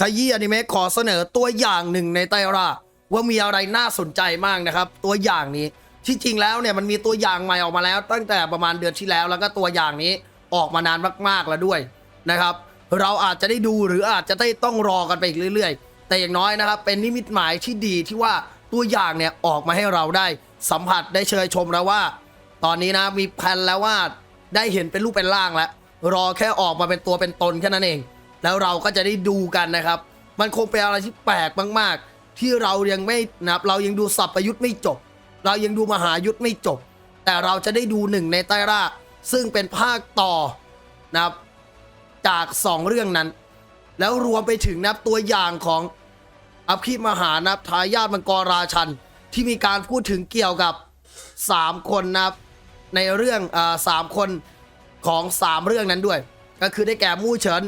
ขยี้อนิเมะขอเสนอตัวอย่างหนึ่งในไตรา ว่ามีอะไรน่าสนใจมากนะครับ ตัวอย่างนี้ที่จริงแล้วเนี่ยมันมีตัวอย่างใหม่ออกมาแล้ว ตั้งแต่ประมาณเดือนที่แล้ว แล้วก็ตัวอย่างนี้ออกมานานมากๆแล้วด้วยนะครับ เราอาจจะได้ดูหรืออาจจะได้ต้องรอกันไปอีกเรื่อย ๆ แต่อย่างน้อยนะครับ เป็นนิมิตหมายที่ดีที่ว่าตัวอย่างเนี่ยออกมาให้เราได้สัมผัสได้เชยชมแล้วว่า ตอนนี้นะมีแผนแล้วว่าได้เห็นเป็นรูปเป็นร่างแล้วรอแค่ออกมาเป็นตัวเป็นตนแค่นั้นเอง แล้วเราก็จะได้ดูกันนะครับ มันคงเป็นอะไรที่แปลกมาก ๆ ที่เรายังไม่นับเรายังดูสัพยุทธ์ไม่จบ เรายังดูมหายุทธ์ไม่จบ แต่เราจะได้ดูหนึ่งในใต้ร่าซึ่งเป็นภาคต่อนะครับจากสองเรื่องนั้น แล้วรวมไปถึงนับตัวอย่างของอภิมหานับทายาทมังกรราชัน ที่มีการพูดถึงเกี่ยวกับ 3 คนนะครับในเรื่องอาสามคนของ 3 เรื่องนั้นด้วย ก็คือได้แก่มู่เฉิน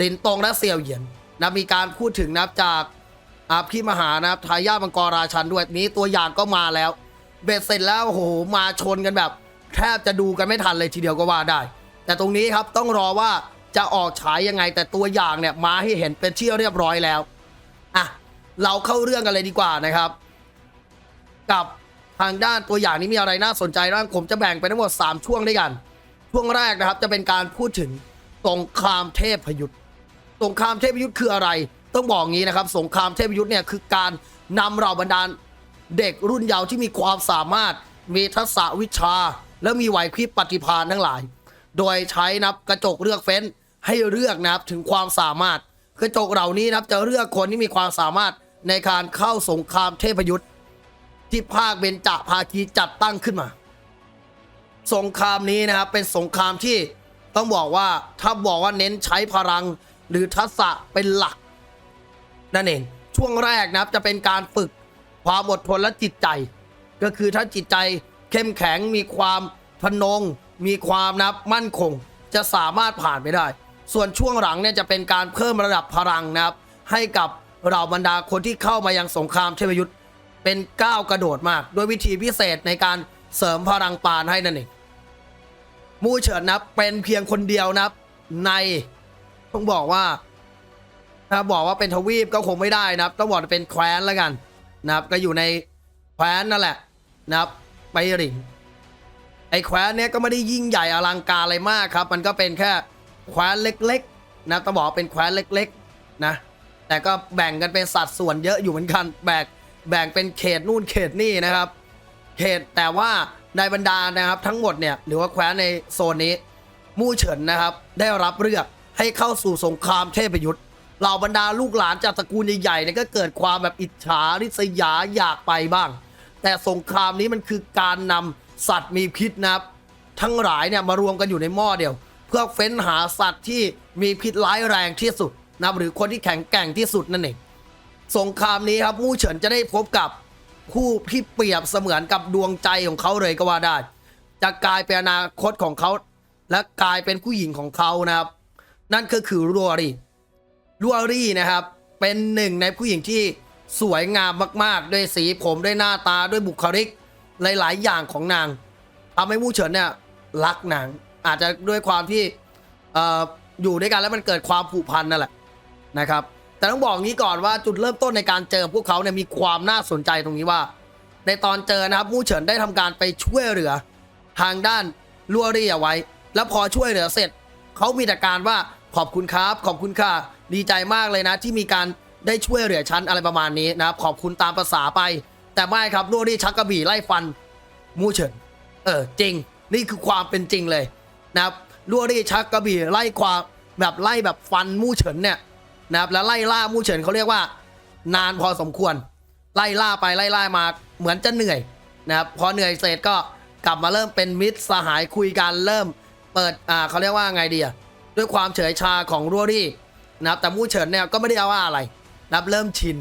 รินตงและเซียวเหยียนนะมีการพูดถึงนับจากอาพี่มหานะครับทายาทมังกรราชันด้วยนี้ตัวอย่างก็มาแล้ว เบ็ดเสร็จแล้วโอ้โหมาชนกันแบบ แทบจะดูกันไม่ทันเลยทีเดียวก็ว่าได้ แต่ตรงนี้ครับต้องรอว่าจะออกฉายยังไงแต่ตัวอย่างเนี่ยมาให้เห็นเป็นที่เรียบร้อยแล้วอะเราเข้าเรื่องกันเลยดีกว่านะครับ กับทางด้านตัวอย่างนี้มีอะไรน่าสนใจบ้างผมจะแบ่งเป็นทั้งหมด 3 ช่วงด้วยกัน ช่วงแรกนะครับจะเป็นการพูดถึงสงครามเทพยุทธ์ สงครามเทพยุทธ์คืออะไร ต้องบอกงี้นะครับ สงครามเทพยุทธ์เนี่ยคือการนำเราบรรดาลเด็กรุ่นเยาว์ที่มีความสามารถมีทักษะวิชา และมีไหวพริบปฏิภาณทั้งหลาย โดยใช้นับกระจกเลือกเฟ้นให้เลือกนะครับถึงความสามารถ กระจกเหล่านี้นะครับจะเลือกคนที่มีความสามารถในการเข้าสงครามเทพยุทธ์ที่ภาคเบญจภาคีจัดตั้งขึ้นมา สงครามนี้นะครับเป็นสงครามที่ต้องบอกว่าถ้าบอกว่าเน้นใช้พลัง หรือทักษะเป็นหลัก นั่นเอง ช่วงแรกนะครับจะเป็นการฝึกความอดทนและจิตใจ ก็คือถ้าจิตใจเข้มแข็งมีความพนง มีความนับมั่นคง จะสามารถผ่านไปได้ ส่วนช่วงหลังเนี่ยจะเป็นการเพิ่มระดับพลังนะครับ ให้กับเราบรรดาคนที่เข้ามายังสงครามเทพยุทธเป็นก้าวกระโดดมากโดยวิธีพิเศษในการเสริมพลังปานให้นั่นเอง มูเฉินนับเป็นเพียงคนเดียวนับใน ต้องบอกว่าถ้าบอกว่าเป็นทวีปก็คงไม่ได้นะครับ ต้องบอกเป็นแคว้นแล้วกันนะครับ ก็อยู่ในแคว้นนั่นแหละนะครับไปริงไอ้แคว้นเนี้ยก็ไม่ได้ยิ่งใหญ่อลังการอะไรมากครับ มันก็เป็นแค่แคว้นเล็กๆนะต้องบอกเป็นแคว้นเล็กๆนะ แต่ก็แบ่งกันเป็นสัดส่วนเยอะอยู่เหมือนกันแบ่งแบ่งเป็นเขตนู่นเขตนี่นะครับ เขตแต่ว่าในบรรดานะครับทั้งหมดเนี่ยหรือว่าแคว้นในโซนนี้มู่เฉินนะครับ ได้รับเลือก ให้เข้าสู่สงครามเทพยุทธ์เหล่าบรรดาลูกหลานจากตระกูลใหญ่ๆเนี่ยก็เกิดความแบบอิจฉาริษยาอยากไปบ้าง แต่สงครามนี้มันคือการนำสัตว์มีพิษนะครับ ทั้งหลายเนี่ยมารวมกันอยู่ในหม้อเดียว เพื่อเฟ้นหาสัตว์ที่มีพิษร้ายแรงที่สุดนะหรือคนที่แข็งแกร่งที่สุดนั่นเองสงครามนี้ครับมู่เฉินจะได้พบกับคู่ที่เปรียบเสมือนกับดวงใจของเขาเลยก็ว่าได้ จะกลายเป็นอนาคตของเขา และกลายเป็นผู้หญิงของเขานะครับ นั่นก็คือรัวรี่รัวรี่นะครับ เป็นหนึ่งในผู้หญิงที่สวยงามมาก ๆ ด้วยสีผมด้วยหน้าตาด้วยบุคลิกหลาย ๆ อย่างของนางทำให้มู่เฉินเนี่ยรักนาง อาจจะด้วยความที่ออยู่ด้วยกันแล้วมันเกิดความผูกพันนั่นแหละนะครับ แต่ต้องบอกงี้ก่อนว่าจุดเริ่มต้นในการเจอพวกเขาเนี่ยมีความน่าสนใจตรงนี้ว่า ในตอนเจอนะครับมู่เฉินได้ทำการไปช่วยเหลือ ทางด้านลัวรี่เอาไว้ แล้วพอช่วยเหลือเสร็จเขามีแต่การว่า ขอบคุณครับ ขอบคุณค่ะ ดีใจมากเลยนะ ที่มีการได้ช่วยเหลือฉันอะไรประมาณนี้นะครับ ขอบคุณตามภาษาไป แต่ไม่ครับลัวรี่ชักกระบี่ไล่ฟันมูเฉินเออจริง นี่คือความเป็นจริงเลยนะครับลัวรี่ชักกระบี่ไล่ความแบบไล่แบบฟันมู่เฉินเนี่ยนะครับแล้วไล่ล่ามู่เฉินเขาเรียกว่า นานพอสมควร ไล่ล่าไปไล่ล่ามาเหมือนจะเหนื่อยนะครับพอเหนื่อยเสร็จก็กลับมาเริ่มเป็นมิตรสหายคุยกันเริ่มเปิดอ่าเขาเรียกว่าไงดีอะ ด้วยความเฉยชาของรัวรี่นะครับแต่มู่เฉินเนี่ยก็ไม่ได้เอาว่าอะไรนะครับเริ่มชิน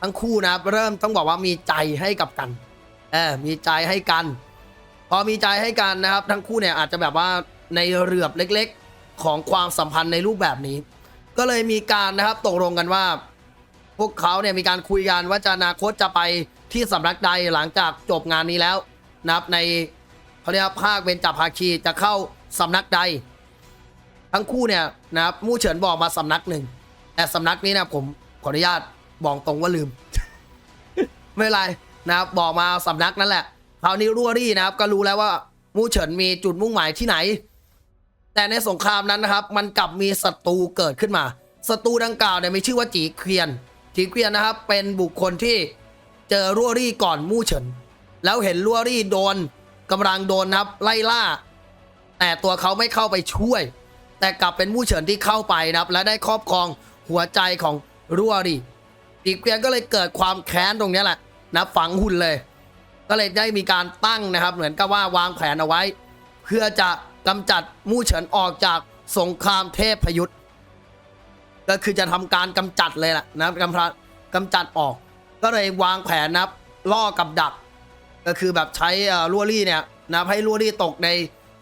ทั้งคู่นะครับเริ่มต้องบอกว่ามีใจให้กับกันเออมีใจให้กัน พอมีใจให้กันนะครับ ทั้งคู่เนี่ยอาจจะแบบว่าในเรือบเล็กๆของความสัมพันธ์ในรูปแบบนี้ ก็เลยมีการนะครับตกลงกันว่า พวกเขาเนี่ยมีการคุยกันว่าจะอนาคตจะไปที่สำนักใดหลังจากจบงานนี้แล้วนะครับในเขาเรียกภาคเบญจภาคีจะเข้าสำนักใด ทั้งคู่เนี่ยนะครับมู่เฉินบอกมาสำนักหนึ่งแต่สำนักนี้นะผมขออนุญาตบอกตรงว่าลืม ไม่เป็นไรนะครับบอกมาสำนักนั่นแหละคราวนี้รั่วรี่นะครับ ก็รู้แล้วว่ามู่เฉินมีจุดมุ่งหมายที่ไหน แต่ในสงครามนั้นนะครับ มันกลับมีศัตรูเกิดขึ้นมาศัตรูดังกล่าวเนี่ยมีชื่อว่าจีเคียน จีเคียนนะครับ เป็นบุคคลที่เจอรั่วรี่ก่อนมู่เฉิน แล้วเห็นรั่วรี่โดนกำลังโดนนะครับ ไล่ล่า แต่ตัวเขาไม่เข้าไปช่วย แต่กลับเป็นมู่เฉินที่เข้าไปนะครับ และได้ครอบครองหัวใจของรั่วรี่จีเคียนก็เลยเกิดความแค้นตรงนี้แหละนะฝังหุ่นเลย ก็เลยได้มีการตั้งนะครับ เหมือนกับว่าวางแผนเอาไว้ เพื่อจะกำจัดมู่เฉินออกจากสงครามเทพพยุทธ์ก็คือจะทำการกำจัดเลยแหละนะกำจัดกำจัดออก ก็เลยวางแผนนะครับล่อกับดัก ก็คือแบบใช้เอ่อลัวรี่เนี่ยนะให้ลัวรี่ตกใน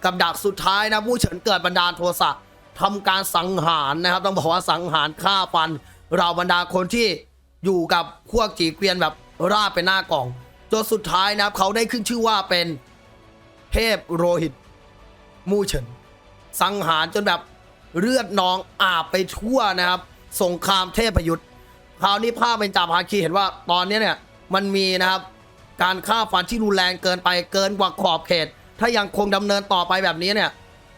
กับดักสุดท้ายนะมู่เฉินเกิดบันดาลโทสะ ทำการสังหารนะครับ ต้องบอกว่าสังหารฆ่าฟันเราบรรดาคนที่อยู่กับพวกจีเกวียนแบบราบเป็นหน้ากล่องจนสุดท้ายนะครับเขาได้ขึ้นชื่อว่าเป็นเทพโรหิต มูเฉินสังหารจนแบบเลือดนองอาบไปทั่วนะครับ สงครามเทพยุทธ์คราวนี้ภาพเป็นจ่าภาคีเห็นว่าตอนนี้เนี่ยมันมีนะครับ การฆ่าฟันที่รุนแรงเกินไปเกินกว่าขอบเขต ถ้ายังคงดำเนินต่อไปแบบนี้เนี่ย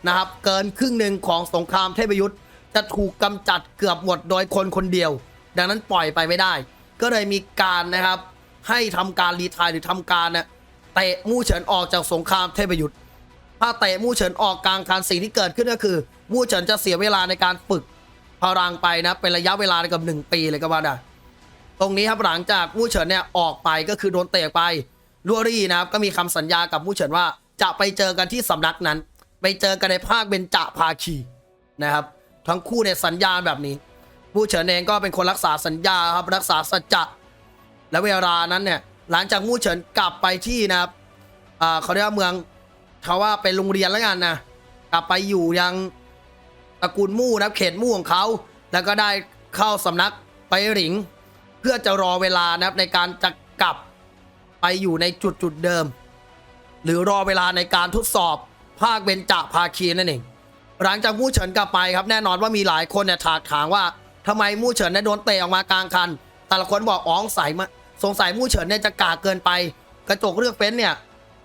นะครับ เกินครึ่งหนึ่งของสงครามเทพยุทธ์จะถูกกำจัดเกือบหมดโดยคนคนเดียว ดังนั้นปล่อยไปไม่ได้ ก็เลยมีการนะครับ ให้ทำการรีไทายหรือทำการเนี่ยเตะมู่เฉินออกจากสงครามเทพยุทธ์ถ้าเตะมู่เฉินออกกลางคันสิ่งที่เกิดขึ้นก็คือมู่เฉินจะเสียเวลาในการฝึกพลังไปนะเป็นระยะเวลาเกือบหนึ่งปีเลยก็ว่าได้ตรงนี้ครับหลังจากมู่เฉินเนี่ยออกไปก็คือโดนเตะไปลัวรี่นะครับก็มีคำสัญญากับมู่เฉินว่าจะไปเจอกันที่สำนักนั้น ไปเจอกันในภาคเบญจภาคีนะครับ ทั้งคู่เนี่ยสัญญาแบบนี้มู่เฉินเองก็เป็นคนรักษาสัญญาครับรักษาสัจจะและเวลานั้นเนี่ยหลังจากมู่เฉินกลับไปที่นะครับอ่าเขาเรียกว่าเมืองเขาว่าเป็นโรงเรียนแล้วกันนะกลับไปอยู่ยังตระกูลมู่นะเขตมู่ของเขาแล้วก็ได้เข้าสำนักไปหลิง เพื่อจะรอเวลานะครับในการจะกลับไปอยู่ในจุดจุดเดิม หรือรอเวลาในการทดสอบ ภาคเบญจภาคีนั่นเอง หลังจากมู่เฉินกลับไปครับแน่นอนว่ามีหลายคนเนี่ยถากถางว่าทำไมมู่เฉินเนี่ยโดนเตะออกมากลางคัน แต่ละคนบอกอ๋อสงสัยมาสงสัยมู่เฉินเนี่ยจะกาเกินไป กระจกเลือกเฟ้นเนี่ย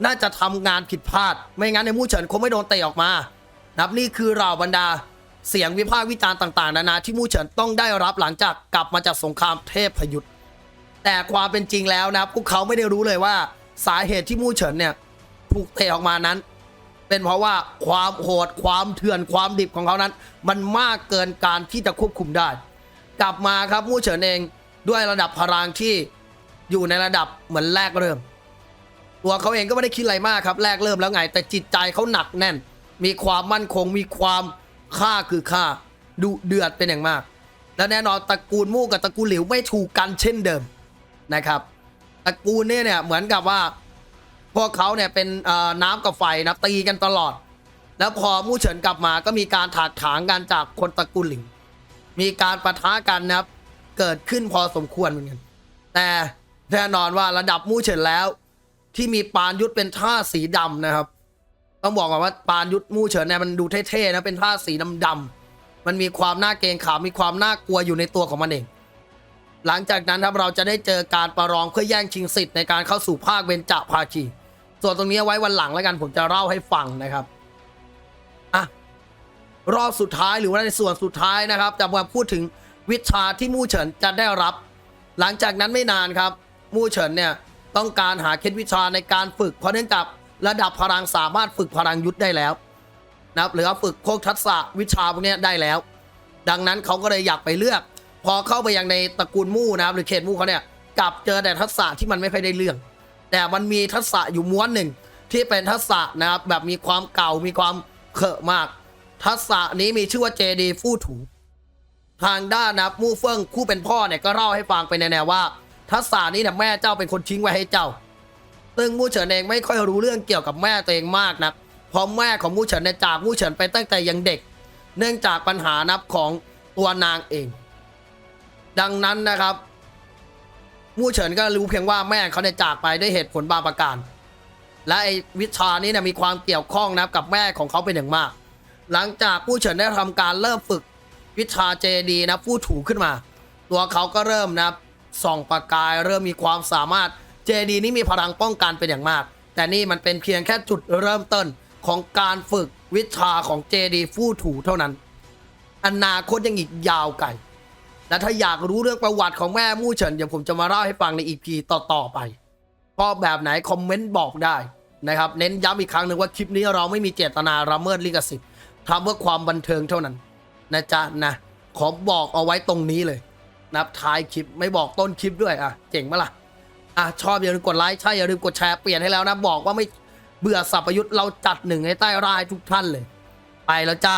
น่าจะทำงานผิดพลาด ไม่งั้นในมู่เฉินคงไม่โดนเตะออกมานับนี่คือเหล่าบรรดาเสียงวิพากษ์วิจารณ์ต่างๆ นานาที่มู่เฉินต้องได้รับหลังจากกลับมาจากสงครามเทพพยุทธ์แต่ความเป็นจริงแล้วนับพวกเขาไม่ได้รู้เลยว่าสาเหตุที่มู่เฉินเนี่ยถูกเตะออกมานั้น เป็นเพราะว่าความโหดความเถื่อนความดิบของเขานั้น มันมากเกินการที่จะควบคุมได้ กลับมาครับมู่เฉินเองด้วยระดับพลังที่อยู่ในระดับเหมือนแรกเริ่ม ตัวเขาเองก็ไม่ได้คิดอะไรมากครับ แรกเริ่มแล้วไง แต่จิตใจเขาหนักแน่น มีความมั่นคง มีความฆ่าคือฆ่าดุเดือดเป็นอย่างมาก และแน่นอนตระกูลมู่กับตระกูลหลิวไม่ถูกกันเช่นเดิมนะครับตระกูลเนี่ยเนี่ยเหมือนกับว่า พวกเขาเนี่ยเป็นน้ำกับไฟนะตีกันตลอด แล้วพอมู่เฉินกลับมาก็มีการถากถางกันจากคนตระกูลหลิง มีการประทะกันนะครับ เกิดขึ้นพอสมควรเหมือนกัน แต่แน่นอนว่าระดับมู่เฉินแล้ว ที่มีปานยุทธเป็นท่าสีดำนะครับ ต้องบอกก่อนว่าปานยุทธมู่เฉินเนี่ยมันดูเท่ๆนะเป็นท่าสีดำๆมันมีความน่าเกรงขามมีความน่ากลัวอยู่ในตัวของมันเองหลังจากนั้นครับเราจะได้เจอการประลองเพื่อแย่งชิงสิทธิ์ในการเข้าสู่ภาคเบญจภาคี ส่วนตรงนี้ไว้วันหลังแล้วกันผมจะเล่าให้ฟังนะครับอะรอบสุดท้ายหรือว่าในส่วนสุดท้ายนะครับ จะมาพูดถึงวิชาที่มู่เฉินจะได้รับ หลังจากนั้นไม่นานครับ มู่เฉินเนี่ยต้องการหาเคล็ดวิชาในการฝึกเพราะเนื่องจากระดับพลังสามารถฝึกพลังยุทธได้แล้วนะครับหรือว่าฝึกพวกทักษะวิชาพวกนี้ได้แล้ว ดังนั้นเขาก็เลยอยากไปเลือก พอเข้าไปยังในตระกูลมู่นะครับ หรือเขตมู่เขาเนี่ยกลับเจอแต่ทักษะที่มันไม่ค่อยได้เรื่อง แต่มันมีทักษะอยู่ม้วนหนึ่งที่เป็นทักษะนะครับแบบมีความเก่ามีความเขอะมาก ทักษะนี้มีชื่อว่าเจดีฟู่ถู ทางด้านนะมู่เฟิงคู่เป็นพ่อเนี่ยก็เล่าให้ฟังไปในแนวว่า ทักษะนี้เนี่ยแม่เจ้าเป็นคนทิ้งไว้ให้เจ้า ซึ่งมู่เฉินเองไม่ค่อยรู้เรื่องเกี่ยวกับแม่ตัวเองมากนะเพราะแม่ของมู่เฉินเนี่ยจากมู่เฉินไปตั้งแต่ยังเด็ก เนื่องจากปัญหานับของตัวนางเอง ดังนั้นนะครับ มู่เฉินก็รู้เพียงว่าแม่เขาเนี่ยจากไปด้วยเหตุผลบางประการ และไอ้วิชานี้เนี่ยมีความเกี่ยวข้องนะครับกับแม่ของเขาเป็นอย่างมาก หลังจากมู่เฉินได้ทำการเริ่มฝึกวิชาเจดีนะผู้ถูขึ้นมา ตัวเขาก็เริ่มนะครับส่องประกายเริ่มมีความสามารถเจดีนี้มีพลังป้องกันเป็นอย่างมาก แต่นี่มันเป็นเพียงแค่จุดเริ่มต้นของการฝึกวิชาของเจดีฟู่ถูเท่านั้น อนาคตยังอีกยาวไกล และถ้าอยากรู้เรื่องประวัติของแม่มู่เฉินเดี๋ยวผมจะมาเล่าให้ฟังในอีพีต่อๆไปก็แบบไหนคอมเมนต์บอกได้นะครับเน้นย้ำอีกครั้งหนึ่งว่าคลิปนี้เราไม่มีเจตนาละเมิดลิขสิทธิ์ทำเพื่อความบันเทิงเท่านั้นนะจ๊ะนะขอบอกเอาไว้ตรงนี้เลยนะับท้ายคลิปไม่บอกต้นคลิปด้วยอะเจ๋งปะล่ะอะชอบอย่าลืมกดไลค์ใช่อย่าลืมกดแชร์เปลี่ยนให้แล้วนะบอกว่าไม่เบื่อสับประยุทธ์เราจัดหนึ่งให้ใต้รายทุกท่านเลย ไปแล้วจ้า